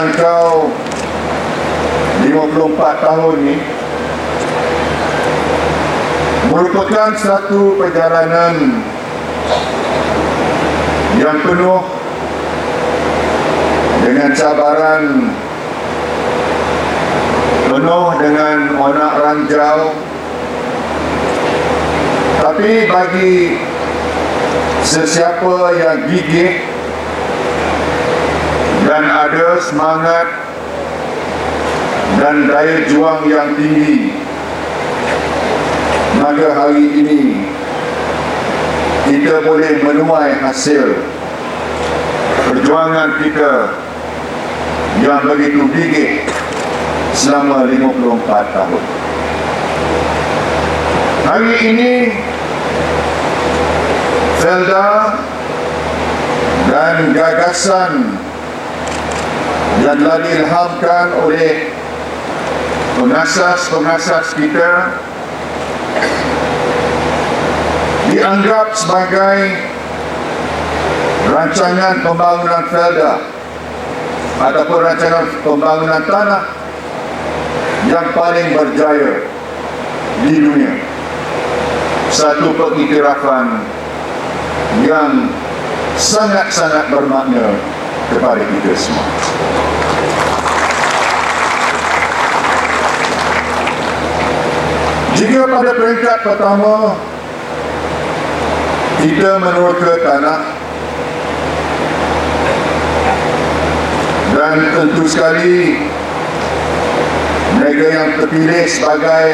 yang menjangkau 54 tahun ini merupakan satu perjalanan yang penuh dengan cabaran penuh dengan onak ranjau. Tapi bagi sesiapa yang gigih dan ada semangat dan daya juang yang tinggi maka hari ini kita boleh menuai hasil perjuangan kita yang begitu gigih selama 54 tahun. Hari ini Felda dan gagasan yang telah diilhamkan oleh pengasas-pengasas kita dianggap sebagai rancangan pembangunan Felda ataupun rancangan pembangunan tanah yang paling berjaya di dunia. Satu pengiktirafan yang sangat-sangat bermakna kepada kita semua. Jika pada peringkat pertama kita meneroka tanah dan tentu sekali mereka yang terpilih sebagai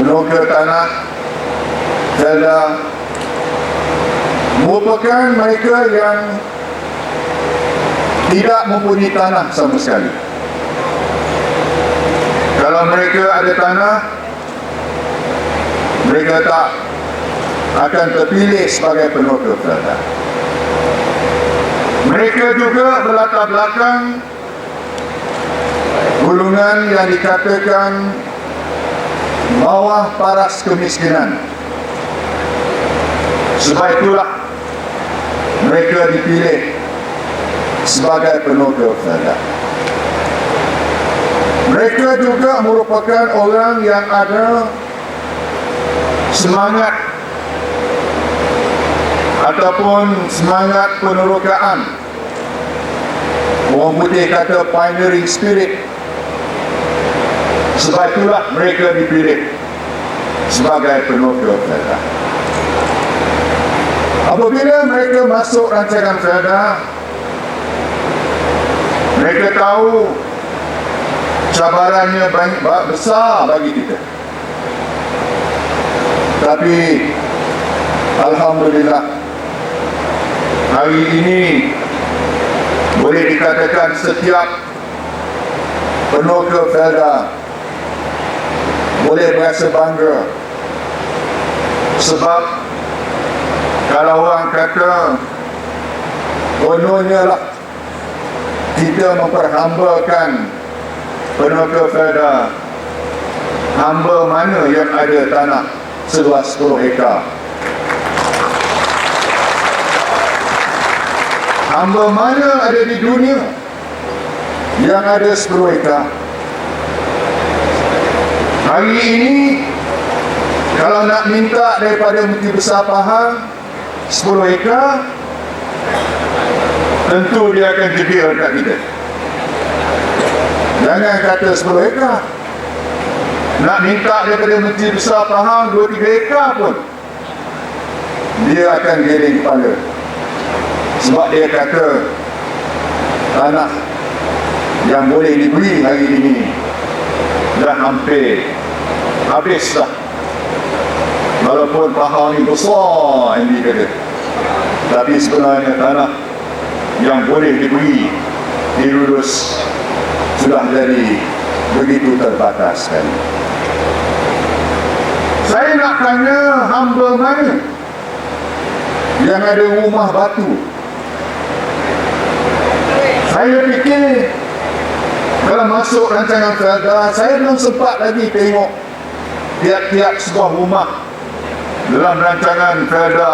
meneroka tanah adalah merupakan mereka yang tidak mempunyai tanah sama sekali. Kalau mereka ada tanah, mereka tak akan terpilih sebagai penutup data. Mereka juga berlatar belakang golongan yang dikatakan bawah paras kemiskinan. Sebab itulah mereka dipilih sebagai penutup data. Mereka juga merupakan orang yang ada semangat ataupun semangat penerokaan. Orang putih kata pioneering spirit. Sebab itulah mereka dipilih sebagai penutup Felda. Apabila mereka masuk rancangan Felda, mereka tahu cabarannya banyak besar bagi kita. Tapi Alhamdulillah hari ini boleh dikatakan setiap penuh Felda boleh berasa bangga sebab kalau orang kata kononnya lah kita memperhambakan penuh Felda hamba mana yang ada tanah seluas 10 hektar? Hamba mana ada di dunia yang ada 10 hektar? Hari ini kalau nak minta daripada Menteri Besar Pahang 10 hektar tentu dia akan jebil kat kita jangan kata 10 hektar nak minta daripada Menteri Besar Pahang 2-3 hektar pun dia akan geleng kepala. Sebab dia kata tanah yang boleh dibeli hari ini dah hampir habis dah. Walaupun Pahang ni besar dia kata. Tapi sebenarnya tanah yang boleh dibeli di lulus sudah jadi begitu terbatas kan saya nak tanya hamba mana? Yang ada rumah batu. Saya fikir kalau masuk rancangan Felda saya belum sempat lagi tengok tiap-tiap sebuah rumah dalam rancangan Felda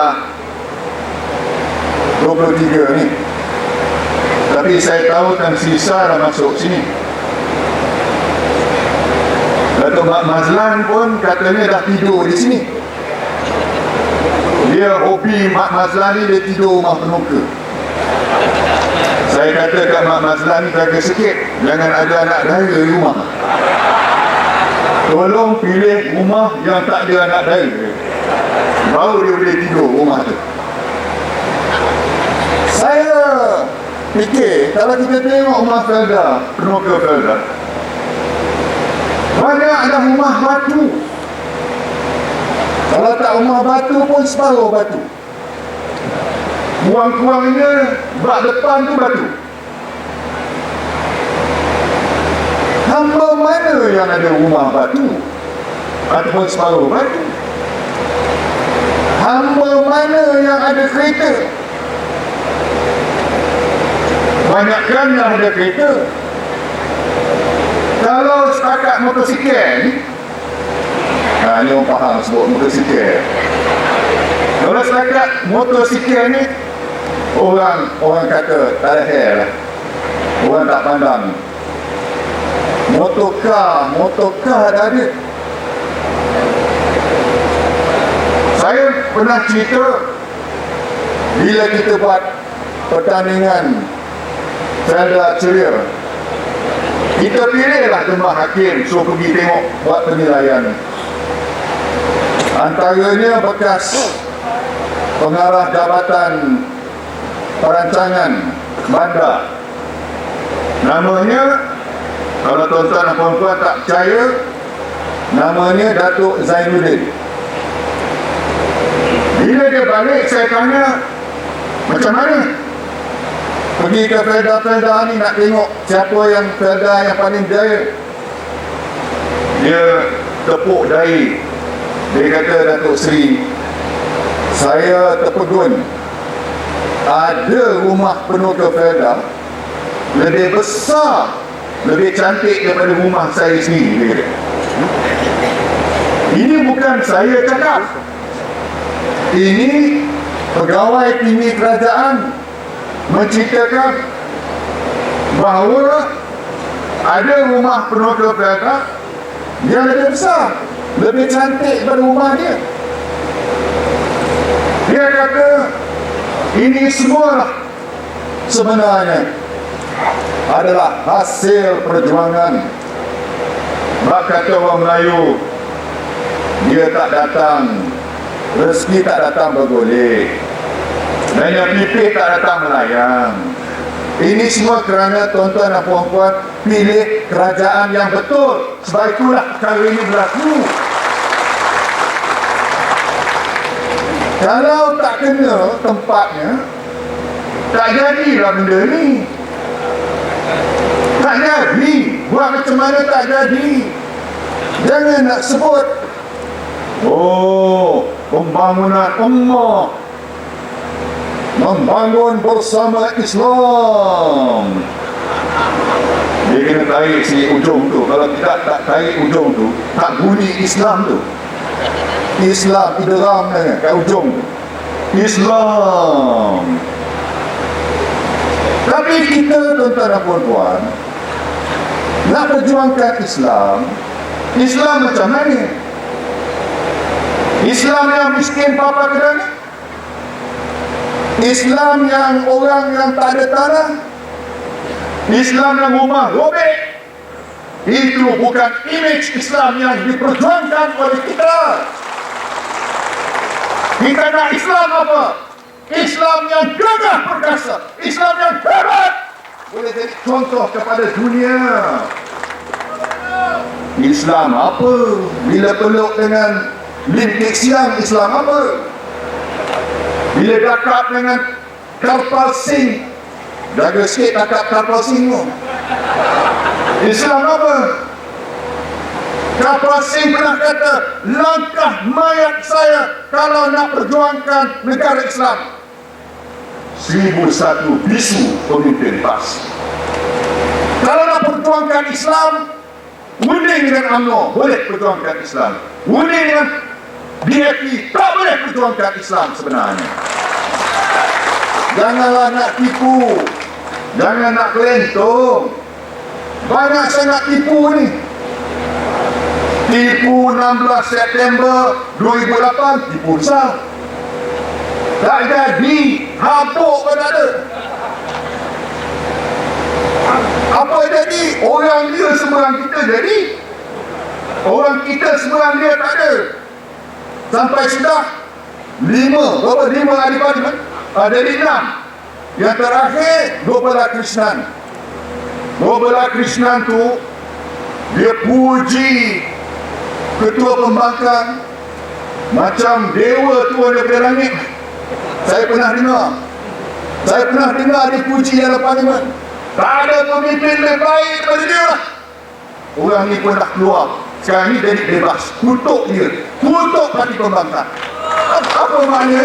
23 ni Tapi saya tahu kan sisa dah masuk sini. Datuk Mak Mazlan pun katanya dah tidur di sini. Dia hobi Mak Mazlan ni dia tidur rumah penuka. Saya kata kat Mak Mazlan ni jaga sikit. Jangan ada anak dara di rumah. Tolong pilih rumah yang tak ada anak dara. Baru dia boleh tidur rumah tu. Saya fikir kalau kita tengok rumah Felda, penuka Felda. Banyak ada rumah batu. Kalau tak rumah batu pun separuh batu. Kurang-kurangnya bak depan tu batu. Hamba mana yang ada rumah batu? Ataupun separuh batu? Hamba mana yang ada kereta? Banyakkan yang ada kereta. Kalau setakat motosikal ni, ha, ni orang faham sebut motosikal. Kalau setakat motosikal ni, orang orang kata tak ada hair lah. Orang tak pandang. Motorkar, motorkar dah ada. Saya pernah cerita bila kita buat pertandingan Felda Ceria. Kita pilihlah jemaah hakim suruh pergi tengok buat penilaian. Antaranya bekas pengarah jabatan perancangan bandar. Namanya kalau tuan-tuan dan puan-puan tak percaya namanya Datuk Zainuddin. Bila dia balik saya tanya macam mana pergi ke Felda-Felda ni nak tengok siapa yang Felda yang paling jaya. Dia tepuk dahi. Dia kata Datuk Seri saya terpegun. Ada rumah penuh ke Felda? Lebih besar lebih cantik daripada rumah saya sendiri dia kata. ini bukan saya cakap ini pegawai tinggi kerajaan menceritakan bahawa ada rumah penuh Felda yang lebih besar lebih cantik daripada rumah dia. Dia kata ini semua sebenarnya adalah hasil perjuangan. Mak kata orang Melayu dia tak datang rezeki tak datang bergolek dan yang pipih tak datang melayang. Ini semua kerana tuan-tuan dan puan-puan pilih kerajaan yang betul. Sebab itulah perkara ini berlaku. Kalau tak kena tempatnya tak jadilah benda ni. Tak jadi. Buat macam mana tak jadi? Jangan nak sebut. Oh pembangunan ummah membangun bersama Islam. Dia kena tarik si ujung tu. Kalau tidak tak tarik ujung tu tak bunyi Islam tu. Islam idram ni kat ujung tu. Islam. Tapi kita tuan-tuan dan puan-puan nak perjuangkan Islam Islam macam mana? Islam yang miskin papa kerana Islam yang orang yang tak ada tanah Islam yang rumah robek itu bukan image Islam yang diperjuangkan oleh kita kita nak Islam apa? Islam yang gagah perkasa Islam yang hebat boleh jadi contoh kepada dunia Islam apa? Bila peluk dengan limpik siang Islam apa? Bila dakap dengan kapal sing Jaga sikit dakap kapal sing Islam apa? Kapal sing pernah kata Langkah mayat saya Kalau nak perjuangkan negara Islam. Seribu satu bisu pemimpin pas Kalau nak perjuangkan Islam Uning dengan UMNO boleh perjuangkan Islam. Uning dengan DFP tak boleh perjuangkan Islam sebenarnya Janganlah nak tipu Jangan nak kelentung. Banyak sangat tipu ni. Tipu 16 September 2008, tipu besar. Tak jadi, habuk pun ada. Apa jadi? Orang dia seberang kita jadi. Orang kita seberang dia tak ada. Sampai sudah lima, berapa lima ahli parlimen? Ada enam. Yang terakhir, Gopala Krishnan. Gopala Krishnan tu, dia puji ketua pembangkang macam dewa tuan daripada langit. Saya pernah dengar. Saya pernah dengar dia puji dalam parlimen. Tak ada pemimpin lebih baik daripada dia. Orang ni pun dah keluar. Sekarang ni jadi bebas. Kutuk dia. Kutuk parti pembangkang. Apa maknanya?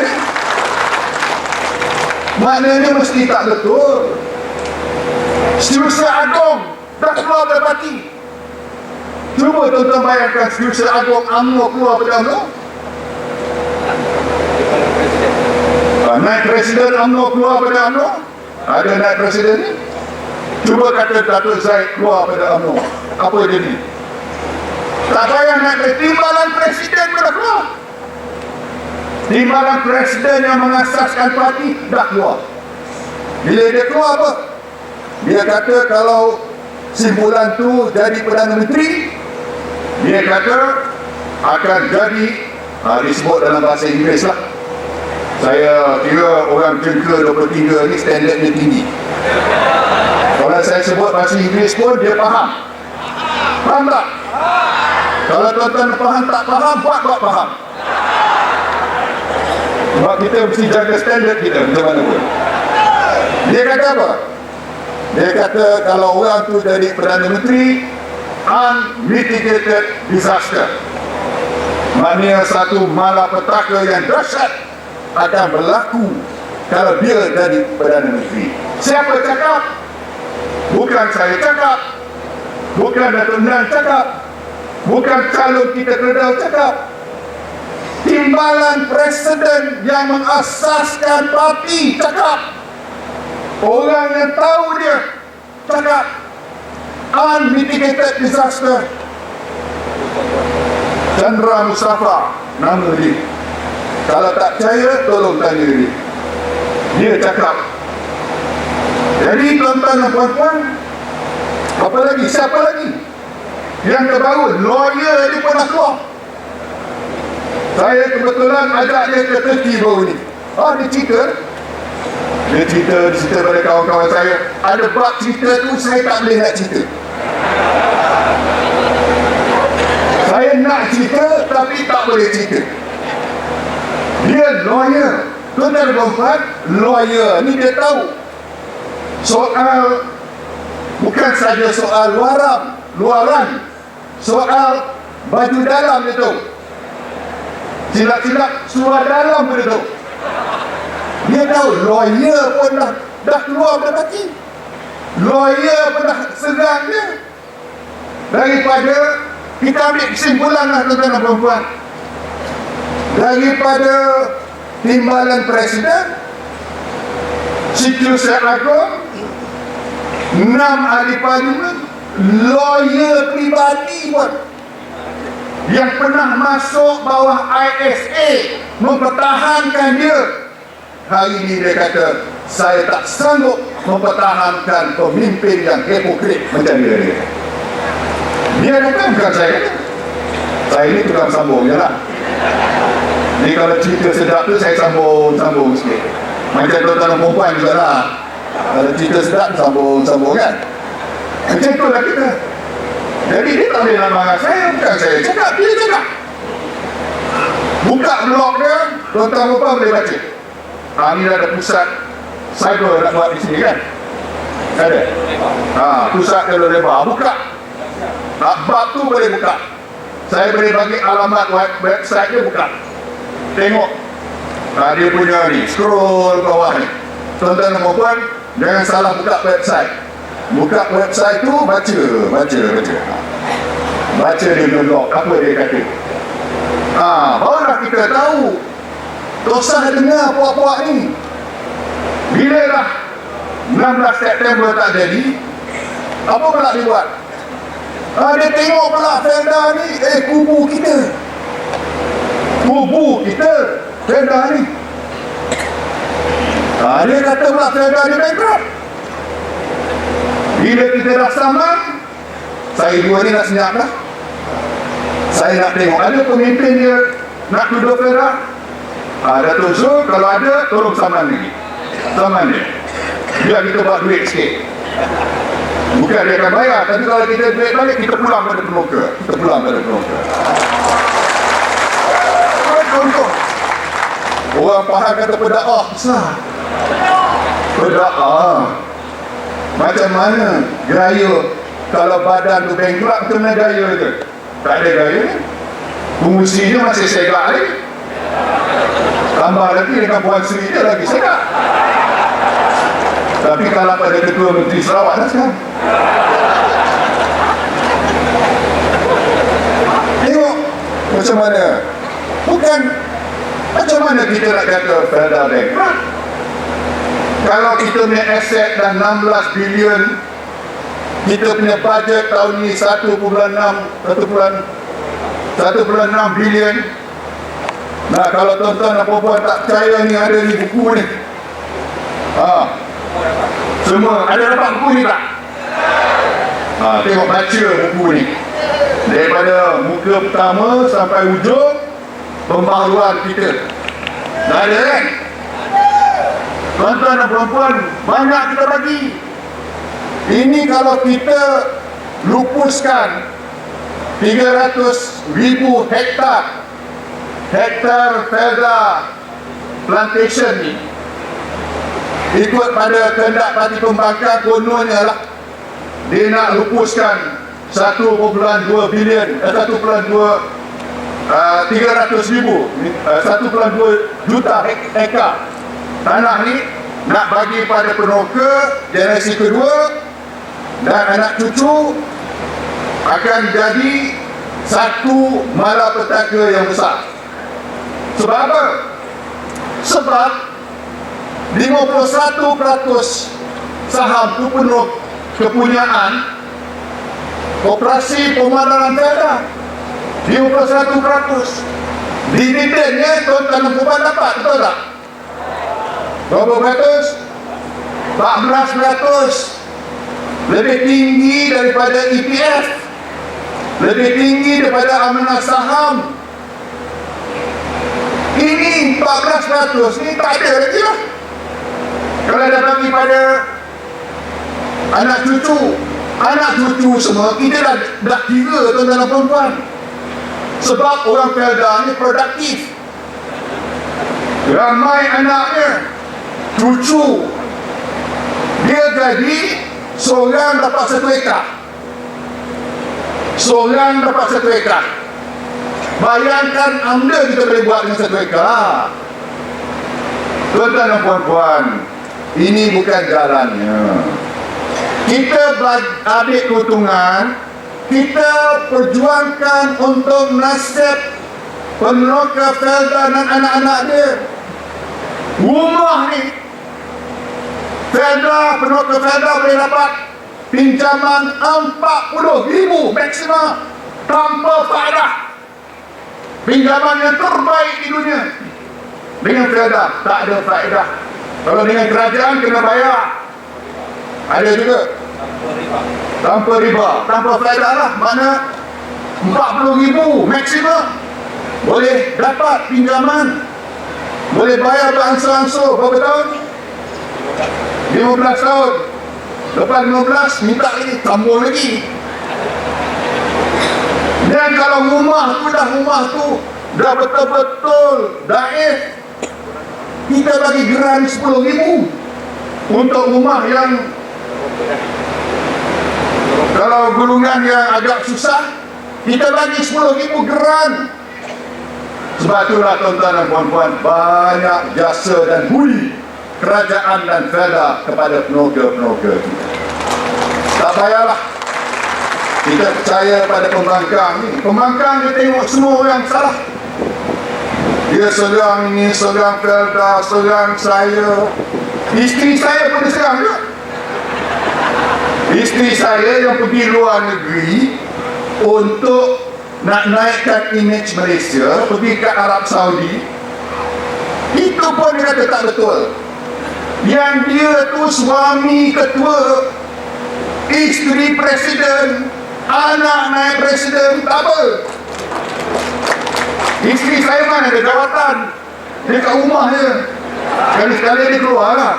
Maknanya mesti tak betul. Setiausaha Agong dah keluar dari parti. Cuba tuan-tuan bayangkan Setiausaha Agong UMNO keluar pada UMNO. Ah, Naik Presiden UMNO keluar pada UMNO. Ada naik Presiden ni. Cuba kata Datuk Zaid keluar pada UMNO. Apa jadi? Tak payah naik ke timbalan Presiden pun dah keluar. Timbalan Presiden yang mengasaskan parti dah keluar. Bila dia keluar apa? Dia kata kalau simpulan tu jadi Perdana Menteri, dia kata akan jadi, ha, disebut dalam bahasa Inggeris lah. Saya kira orang jengka 23 ni standardnya tinggi. Kalau saya sebut bahasa Inggeris pun dia faham. Faham tak? Kalau tuan-tuan faham tak faham, buat-buat faham. Sebab kita mesti jaga standard kita macam mana pun. Dia kata apa? Dia kata kalau orang tu jadi Perdana Menteri, unmitigated disaster. Maknanya satu malapetaka yang dahsyat akan berlaku kalau dia jadi Perdana Menteri. Siapa cakap? Bukan saya cakap. Bukan Datuk Nan cakap. Bukan calon kita keredau cakap. Timbalan Presiden yang mengasaskan parti cakap. Orang yang tahu dia cakap. Unmitigated disaster. Chandra Mustafa nama dia. Kalau tak percaya, tolong tanya dia. Dia cakap. Jadi tuan-tuan dan puan-puan, apa lagi? Siapa lagi? Yang terbaru, lawyer ni pun dah keluar. Saya kebetulan ajak dia ke Turki baru ni. Ah, dia cerita. Dia cerita, dia cerita pada kawan-kawan saya. Ada bab cerita tu saya tak boleh nak cerita. Saya nak cerita tapi tak boleh cerita. Dia lawyer. Tuan-tuan dan lawyer ni dia tahu. Soal bukan saja soal luaran, luaran. Soal baju dalam tahu. Silap-silap suara dalam pun tahu. Dia tahu lawyer pun dah, dah keluar dari parti. Lawyer pun dah serang dia. Daripada kita ambil kesimpulan lah tuan-tuan dan perempuan. Daripada timbalan presiden, Siklusnya Agung, enam ahli parlimen, lawyer pribadi pun yang pernah masuk bawah ISA mempertahankan dia. Hari ini dia kata, saya tak sanggup mempertahankan pemimpin yang hipokrit macam dia. Dia, dia kata bukan saya. Saya ini tukang sambung je lah. Ni kalau cerita sedap tu saya sambung-sambung sikit. Macam tuan-tuan perempuan juga lah. Kalau cerita sedap sambung-sambung kan. Macam tu lah kita. Jadi dia tak boleh nak marah saya, bukan saya cakap, dia cakap. Buka blog dia, tuan-tuan perempuan boleh baca. Ha, ni dah ada pusat cyber nak buat di sini kan? Ada? Ha, pusat dia lebar. Buka. Ha, bab tu boleh buka. Saya boleh bagi alamat web- website dia buka. Tengok. Ha, dia punya ni, scroll bawah ni. Tuan-tuan dan perempuan, jangan salah buka website. Buka website tu, baca, baca, baca. Ha. Baca punya blog, apa dia kata. Ha, barulah kita tahu. Usah dengar puak-puak ni. Bila dah 16 September tak jadi apa pula dia buat ah, dia tengok pula Felda ni eh kubu kita kubu kita Felda ni ah, dia kata pula Felda ni bankrupt bila kita dah saman saya dua ni nak senyap dah. Saya nak tengok ada pemimpin dia nak tuduh Felda ah, Datuk Zul kalau ada tolong saman lagi saman dia. Biar kita buat duit sikit. Bukan dia akan bayar tapi kalau kita duit balik kita pulang pada peloka kita pulang pada peloka contoh orang faham kata pedakwah besar. Pedakwah macam mana gaya? Kalau badan tu macam mana gaya tu tak ada gaya fungsinya masih segak lagi. Tambah lagi dengan Puan Sri dia lagi segak tapi kalau pada ketua Menteri Sarawak dah sekarang. Tengok macam mana. Bukan macam mana kita nak kata Felda bankrupt kalau kita punya aset dah 16 bilion kita punya bajet tahun ni 1.6 1.6 bilion. Nah kalau tuan-tuan dan puan tak percaya ni ada ni buku ni. Ha. semua ada dapat buku ni tak? Ha, tengok baca buku ni. Daripada muka pertama sampai ujung pembaharuan kita. Dah ada kan Tuan-tuan dan perempuan, banyak kita bagi. Ini kalau kita lupuskan 300 ribu hektar hektar felda plantation ni ikut pada kehendak parti pembangkang kononnya lah dia nak lupuskan 1.2 bilion eh, 1.2 uh, 300 ribu uh, 1.2 juta hek- hektar tanah ni nak bagi pada penoka generasi kedua dan anak cucu akan jadi satu malapetaka yang besar sebab apa? sebab 51% saham tu penuh kepunyaan operasi pemadaran daerah 51% dividennya tuan-tuan dan puan dapat betul tak? Berapa beratus? 14 beratus Lebih tinggi daripada EPF Lebih tinggi daripada amanah saham. Ini 14 beratus Ini tak ada lagi lah. Kalau dah bagi pada Anak cucu Anak cucu semua Kita dah, dah kira tuan-tuan dan perempuan Sebab orang Felda ni produktif. Ramai anaknya cucu. Dia jadi seorang dapat satu ekar. Seorang dapat satu ekar. Bayangkan anda kita boleh buat dengan satu ekar. Tuan-tuan dan puan-puan ini bukan jalannya. Kita ambil keuntungan kita perjuangkan untuk nasib peneroka Felda dan anak-anak dia. Rumah ni Felda, penutup Felda boleh dapat pinjaman 40 ribu maksimum tanpa faedah. Pinjaman yang terbaik di dunia. Dengan Felda tak ada faedah. Kalau dengan kerajaan kena bayar. Ada juga. Tanpa riba. Tanpa faedah lah. Mana 40 ribu maksimum boleh dapat pinjaman. Boleh bayar beransur-ansur berapa tahun? 15 tahun. Lepas 15 minta lagi tambah lagi. Dan kalau rumah tu dah rumah tu dah betul-betul daif kita bagi geran 10 ribu untuk rumah yang kalau gulungan yang agak susah kita bagi 10 ribu geran sebab itulah tuan-tuan dan puan-puan banyak jasa dan budi kerajaan dan Felda kepada penoga-penoga kita. Tak payahlah kita percaya pada pembangkang ni. Pembangkang dia tengok semua orang salah. Dia serang ini, serang Felda, serang saya. Isteri saya pun diserang juga. Isteri saya yang pergi luar negeri untuk nak naikkan image Malaysia, pergi ke Arab Saudi, itu pun dia kata tak betul. Yang dia tu suami ketua, isteri presiden, anak naik presiden, tak apa. Isteri saya mana ada jawatan. Dia kat rumah je. Sekali-sekali dia keluar lah.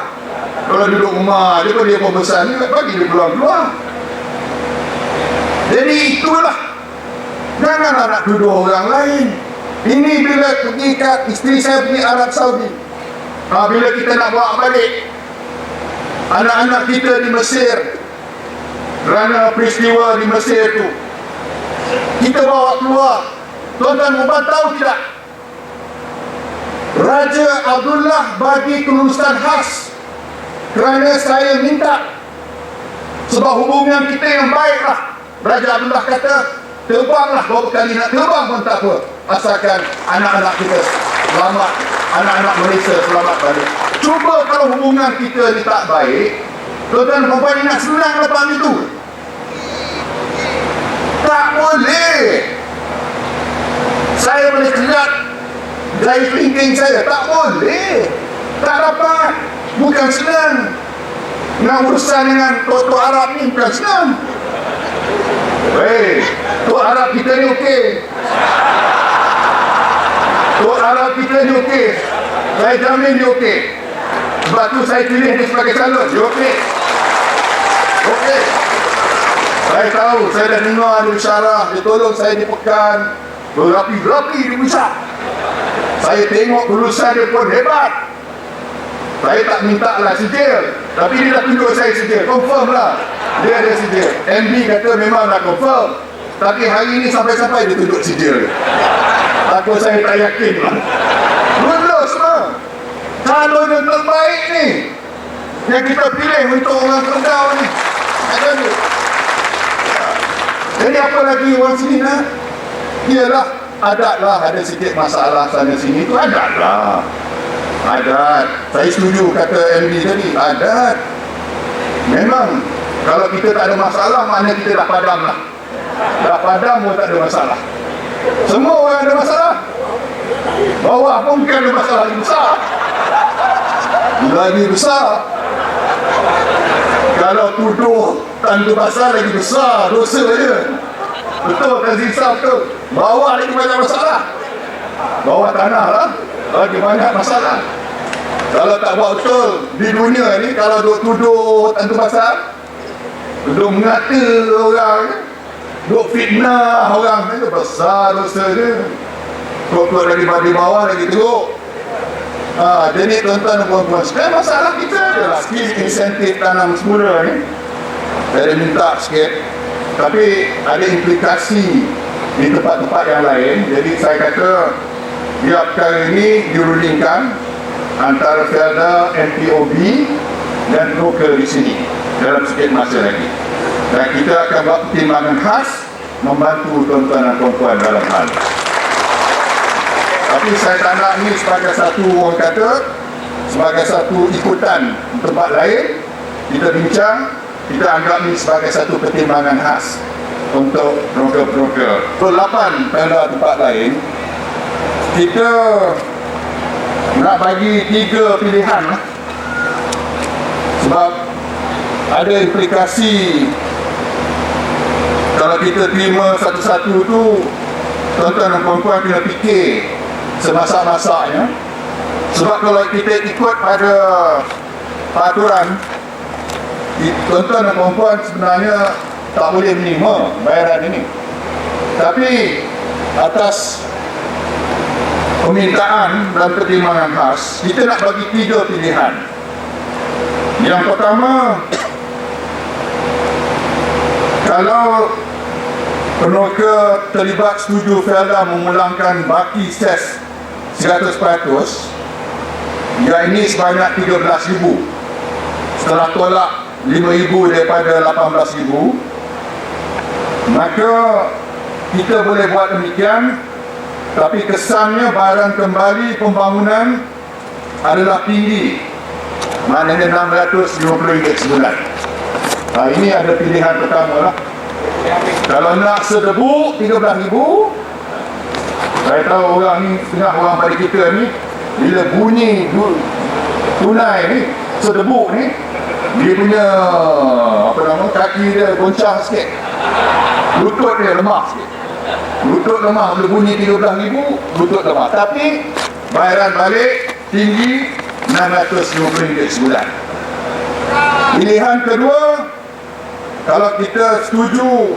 Kalau duduk rumah dia pun dia pun besar ni bagi dia keluar-keluar. Jadi itulah. Janganlah nak tuduh orang lain. Ini bila pergi kat isteri saya pergi Arab Saudi. Ha, bila kita nak bawa balik anak-anak kita di Mesir kerana peristiwa di Mesir tu kita bawa keluar. Tuan-tuan Mubat tahu tidak? Raja Abdullah bagi kelulusan khas kerana saya minta sebab hubungan kita yang baiklah Raja Abdullah kata terbanglah berapa kali nak terbang pun tak apa. Asalkan anak-anak kita selamat anak-anak Malaysia selamat balik. Cuba kalau hubungan kita ni tak baik tuan-tuan perempuan nak senang lepas itu. Tak boleh. Saya boleh lihat dari thinking saya. Tak boleh. Tak dapat. Bukan senang. Nak urusan dengan tok Arab ni bukan senang Arab kita ni okey. Tok Arab kita ni okey. Saya jamin dia okey. Sebab tu saya pilih dia sebagai calon. Dia okey. Okey. Saya tahu, saya dah dengar dia bicara dia tolong saya di pekan. Berapi-rapi dia bicara saya tengok lulusan dia pun hebat. Saya tak minta lah sijil. Tapi dia dah tunjuk saya sijil. Confirm lah. Dia ada sijil. MB kata memang dah confirm tapi hari ni sampai-sampai dia tunjuk sijil takut saya tak yakin. Lulus lah calon yang terbaik ni. Yang kita pilih untuk orang kendau ni. Ada ni. Jadi apa lagi orang sini nak ialah adat lah ada sikit masalah sana sini tu? Adat lah adat. Saya setuju kata MB tadi. Adat. Memang kalau kita tak ada masalah mana kita dah padam lah dah padam pun tak ada masalah. Semua orang ada masalah. Bawah pun bukan ada masalah lagi besar. Lagi besar kalau tuduh tanda besar lagi besar dosa je. Betul kan Zisa betul. Bawah lagi banyak masalah. Bawah tanah lah lagi banyak masalah. Kalau tak buat betul di dunia ni kalau duk tuduh tanda besar duk mengata orang duk fitnah orang ni besar dosa dia. Kau-kau dari di bawah lagi teruk. Ha, jadi tuan-tuan dan puan-puan Sekarang masalah kita adalah Skill insentif tanam semula ni. Dari minta sikit Tapi ada implikasi Di tempat-tempat yang lain. Jadi saya kata Biar perkara ini dirundingkan Antara Felda MPOB Dan broker di sini. Dalam sikit masa lagi Dan kita akan buat pertimbangan khas Membantu tuan-tuan dan puan-puan dalam hal tapi saya tak nak ni sebagai satu orang kata sebagai satu ikutan tempat lain kita bincang kita anggap ni sebagai satu pertimbangan khas untuk broker-broker 8 pada tempat lain kita nak bagi tiga pilihan lah. sebab ada implikasi kalau kita terima satu-satu tu tuan-tuan dan perempuan kena fikir semasak-masaknya. Sebab kalau kita ikut pada peraturan tuan-tuan dan perempuan sebenarnya tak boleh menerima bayaran ini. Tapi atas permintaan dan pertimbangan khas kita nak bagi tiga pilihan. Yang pertama kalau peneroka terlibat setuju Felda memulangkan baki ses 100% yang ini sebanyak 13,000 setelah tolak 5,000 daripada 18,000 maka kita boleh buat demikian tapi kesannya barang kembali pembangunan adalah tinggi. Maknanya 650 ringgit sebulan. Ha, ini ada pilihan pertama lah. Kalau nak sedebu RM13,000 Saya tahu orang ni Tengah orang pada kita ni Bila bunyi Tunai ni Sedebu ni Dia punya Apa nama Kaki dia goncang sikit. Lutut dia lemah sikit. Lutut lemah Bila bunyi RM13,000 Lutut lemah. Tapi Bayaran balik Tinggi RM650 sebulan. Pilihan kedua kalau kita setuju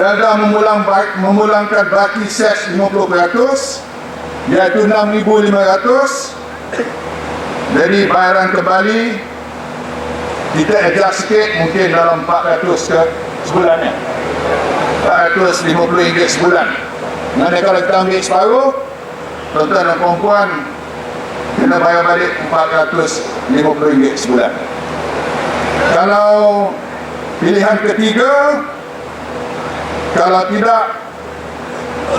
Felda memulang memulangkan baki ses 50% iaitu 6,500 jadi bayaran kembali kita adjust sikit mungkin dalam 400 ke sebulan ya 450 ringgit sebulan. Mana kalau kita ambil separuh tuan-tuan dan perempuan kena bayar balik 450 ringgit sebulan. Kalau pilihan ketiga kalau tidak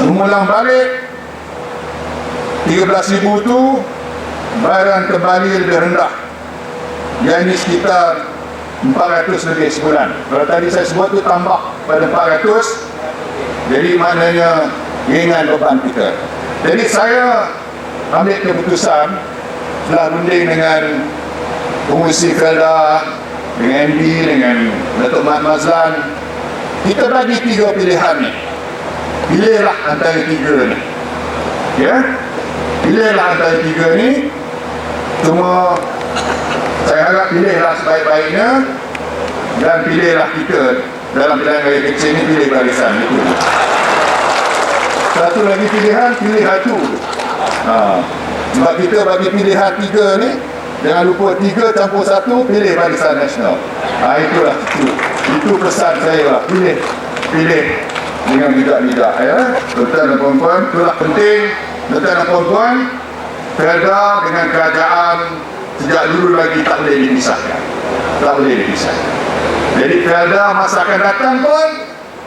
mengulang balik 13,000 tu bayaran kembali lebih rendah. Yang ini sekitar 400 lebih sebulan. Kalau tadi saya sebut tu tambah pada 400 jadi maknanya ringan beban kita. Jadi saya ambil keputusan setelah runding dengan pengurusi Felda dengan MD, dengan Datuk Mat Mazlan kita bagi tiga pilihan ni. Pilihlah antara tiga ni. Ya? Pilihlah antara tiga ni. Semua saya harap pilihlah sebaik-baiknya dan pilihlah kita dalam pilihan raya kecil ni pilih barisan. Itu. Satu lagi pilihan pilih satu ha. sebab kita bagi pilihan tiga ni Jangan lupa tiga campur satu pilih barisan nasional. Ha, itulah itu. Itu pesan saya lah. Pilih. Pilih dengan bijak-bijak ya. Tuan dan puan itulah penting. Tuan dan puan Felda dengan kerajaan sejak dulu lagi tak boleh dipisahkan. Tak boleh dipisahkan. Jadi Felda masa akan datang pun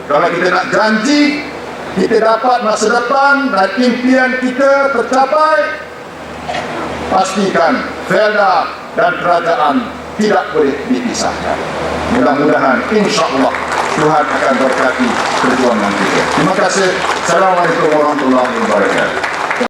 kalau kita nak janji kita dapat masa depan dan impian kita tercapai pastikan Felda dan kerajaan tidak boleh dipisahkan. Mudah-mudahan insya Allah Tuhan akan berkati perjuangan kita. Terima kasih. Assalamualaikum warahmatullahi wabarakatuh.